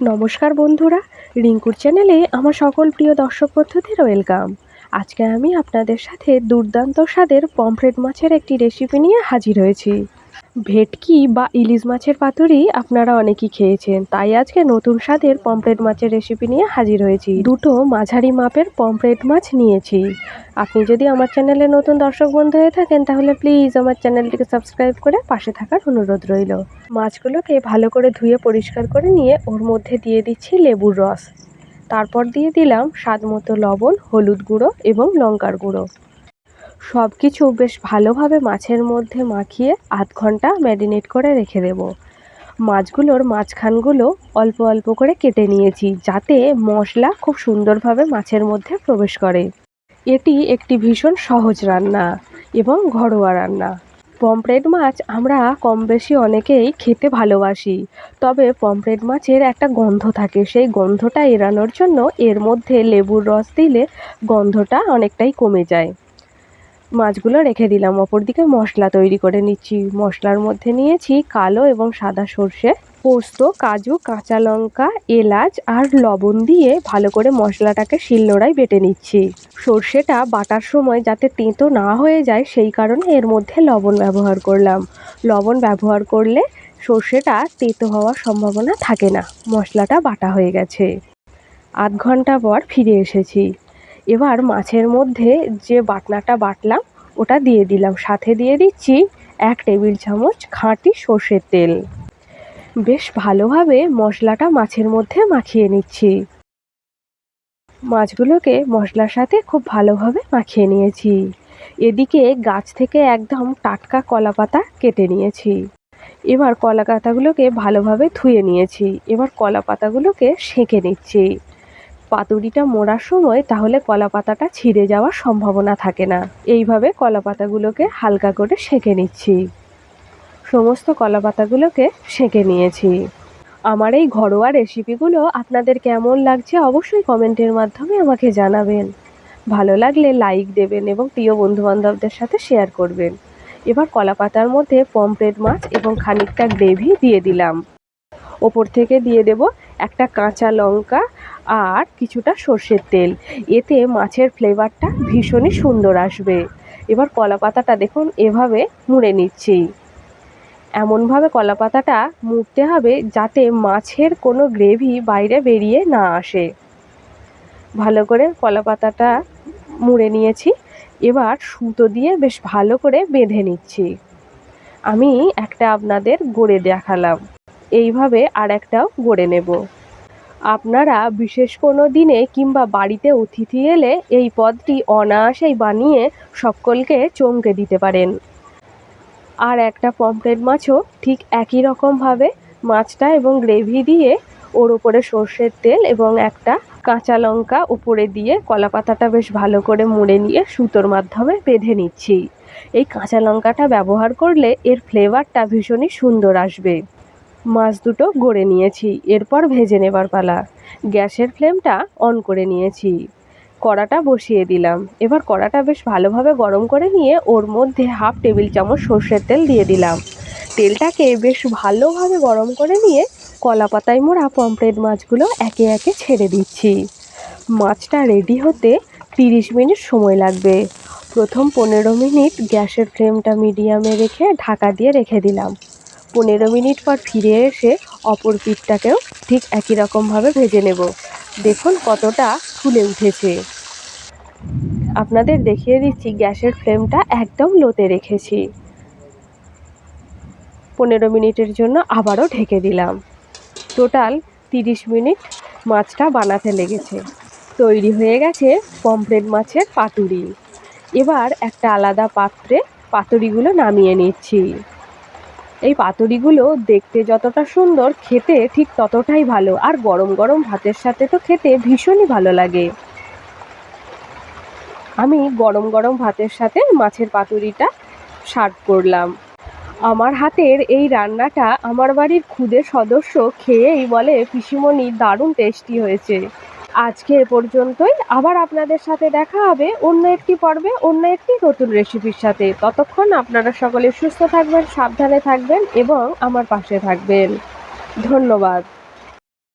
নমস্কার বন্ধুরা, রিঙ্কুর চ্যানেলে আমার সকল প্রিয় দর্শক বন্ধুদের ওয়েলকাম আজকে আমি আপনাদের সাথে দুর্দান্ত স্বাদের পমফ্রেট মাছের একটি রেসিপি নিয়ে হাজির হয়েছি। ভেটকি বা ইলিশ মাছের পাতুরি আপনারা অনেকেই খেয়েছেন। তাই আজকে নতুন স্বাদের পমফ্রেট মাছের রেসিপি নিয়ে হাজির হয়েছি। দুটো মাঝারি মাপের পমফ্রেট মাছ নিয়েছি। আপনি যদি আমার চ্যানেলে নতুন দর্শক বন্ধু হয়ে থাকেন, তাহলে প্লিজ আমার চ্যানেলটিকে সাবস্ক্রাইব করে পাশে থাকার অনুরোধ রইল। মাছগুলোকে ভালো করে ধুয়ে পরিষ্কার করে নিয়ে ওর মধ্যে দিয়ে দিচ্ছি লেবুর রস। তারপর দিয়ে দিলাম স্বাদ মতো লবণ, হলুদ গুঁড়ো এবং লঙ্কার গুঁড়ো। সব কিছু বেশ ভালোভাবে মাছের মধ্যে মাখিয়ে আধ ঘণ্টা ম্যারিনেট করে রেখে দেব। মাছগুলোর মাঝখানগুলো অল্প অল্প করে কেটে নিয়েছি যাতে মশলা খুব সুন্দরভাবে মাছের মধ্যে প্রবেশ করে। এটি একটি ভীষণ সহজ রান্না এবং ঘরোয়া রান্না। পমফ্রেট মাছ আমরা কম বেশি অনেকেই খেতে ভালোবাসি, তবে পমফ্রেট মাছের একটা গন্ধ থাকে, সেই গন্ধটা এড়ানোর জন্য এর মধ্যে লেবুর রস দিলে গন্ধটা অনেকটাই কমে যায়। মাছগুলো রেখে দিলাম। অপরদিকে মশলা তৈরি করে নিচ্ছি। মশলার মধ্যে নিয়েছি কালো এবং সাদা সর্ষে, পোস্ত, কাজু, কাঁচা লঙ্কা, এলাচ আর লবণ দিয়ে ভালো করে মশলাটাকে শিলনোড়ায় বেটে নিচ্ছি। সর্ষেটা বাটার সময় যাতে তেঁতো না হয়ে যায় সেই কারণে এর মধ্যে লবণ ব্যবহার করলাম। লবণ ব্যবহার করলে সর্ষেটা তেঁতো হওয়ার সম্ভাবনা থাকে না। মশলাটা বাটা হয়ে গেছে। আধ ঘণ্টা পর ফিরে এসেছি। এবার মাছের মধ্যে যে বাটনাটা বাটলাম, ওটা দিয়ে দিলাম। সাথে দিয়ে দিচ্ছি এক টেবিল চামচ খাঁটি সর্ষের তেল। বেশ ভালোভাবে মশলাটা মাছের মধ্যে মাখিয়ে নিচ্ছি। মাছগুলোকে মশলার সাথে খুব ভালোভাবে মাখিয়ে নিয়েছি। এদিকে গাছ থেকে একদম টাটকা কলা পাতা কেটে নিয়েছি। এবার কলা পাতাগুলোকে ভালোভাবে ধুয়ে নিয়েছি। এবার কলা পাতাগুলোকে সেঁকে নিচ্ছি। পাতুরিটা মোড়ার সময় তাহলে কলা পাতাটা ছিঁড়ে যাওয়ার সম্ভাবনা থাকে না। এইভাবে কলা পাতাগুলোকে হালকা করে সেঁকে নিচ্ছি। সমস্ত কলা পাতাগুলোকে সেঁকে নিয়েছি। আমার এই ঘরোয়া রেসিপিগুলো আপনাদের কেমন লাগছে অবশ্যই কমেন্টের মাধ্যমে আমাকে জানাবেন। ভালো লাগলে লাইক দেবেন এবং প্রিয় বন্ধুবান্ধবদের সাথে শেয়ার করবেন। এবার কলা পাতার মধ্যে পমফ্রেট মাছ এবং খানিকটা গ্রেভি দিয়ে দিলাম। ওপর থেকে দিয়ে দেব একটা কাঁচা লঙ্কা আর কিছুটা সর্ষের তেল। এতে মাছের ফ্লেভারটা ভীষণই সুন্দর আসবে। এবার কলা পাতাটা দেখুন, এভাবে মুড়ে নিচ্ছি। এমনভাবে কলা পাতাটা মুড়তে হবে যাতে মাছের কোনো গ্রেভি বাইরে বেরিয়ে না আসে। ভালো করে কলা পাতাটা মুড়ে নিয়েছি। এবার সুতো দিয়ে বেশ ভালো করে বেঁধে নিচ্ছি। আমি একটা আপনাদের গড়ে দেখালাম। এইভাবে আর একটাও গড়ে নেব। আপনারা বিশেষ কোনো দিনে কিংবা বাড়িতে অতিথি এলে এই পদটি অনায়াসেই বানিয়ে সকলকে চমকে দিতে পারেন। আর একটা পমফ্রেট মাছও ঠিক একই রকমভাবে মাছটা এবং গ্রেভি দিয়ে ওর ওপরে সর্ষের তেল এবং একটা কাঁচা লঙ্কা উপরে দিয়ে কলা পাতাটা বেশ ভালো করে মুড়ে নিয়ে সুতোর মাধ্যমে বেঁধে নিচ্ছি। এই কাঁচা লঙ্কাটা ব্যবহার করলে এর ফ্লেভারটা ভীষণই সুন্দর আসবে। মাছ দুটো গড়ে নিয়েছি, এরপর ভেজে নেবার পালা। গ্যাসের ফ্লেমটা অন করে নিয়েছি। কড়াটা বসিয়ে দিলাম। এবার কড়াটা বেশ ভালোভাবে গরম করে নিয়ে ওর মধ্যে হাফ টেবিল চামচ সর্ষের তেল দিয়ে দিলাম। তেলটাকে বেশ ভালোভাবে গরম করে নিয়ে কলা পাতায় মোড়া পমফ্রেট মাছগুলো একে একে ছেড়ে দিচ্ছি। মাছটা রেডি হতে তিরিশ মিনিট সময় লাগবে। প্রথম পনেরো মিনিট গ্যাসের ফ্লেমটা মিডিয়ামে রেখে ঢাকা দিয়ে রেখে দিলাম। পনেরো মিনিট পর ফিরে এসে অপর পিঠটাকেও ঠিক একই রকমভাবে ভেজে নেব। দেখুন কতটা ফুলে উঠেছে। আপনাদের দেখিয়ে দিচ্ছি গ্যাসের ফ্লেমটা একদম লোতে রেখেছি। পনেরো মিনিটের জন্য আবারও ঢেকে দিলাম। টোটাল তিরিশ মিনিট মাছটা বানাতে লেগেছে। তৈরি হয়ে গেছে পমফ্রেট মাছের পাতুরি। এবার একটা আলাদা পাত্রে পাতুরিগুলো নামিয়ে নিচ্ছি। এই পাতুরিগুলো দেখতে যতটা সুন্দর, খেতে ঠিক ততটাই ভালো। আর গরম গরম ভাতের সাথে তো খেতে ভীষণই ভালো লাগে। আমি গরম গরম ভাতের সাথে মাছের পাতুরিটা সার্ভ করলাম। আমার হাতের এই রান্নাটা আমার বাড়ির খুদে সদস্য খেয়েই বলে, পিসিমণি, দারুণ টেস্টি হয়েছে। আজকে এ পর্যন্তই। আবার আপনাদের সাথে দেখা হবে অন্য একটি পর্বে, অন্য একটি নতুন রেসিপির সাথে। ততক্ষণ আপনারা সকলে সুস্থ থাকবেন, সাবধানে থাকবেন এবং আমার পাশে থাকবেন। ধন্যবাদ।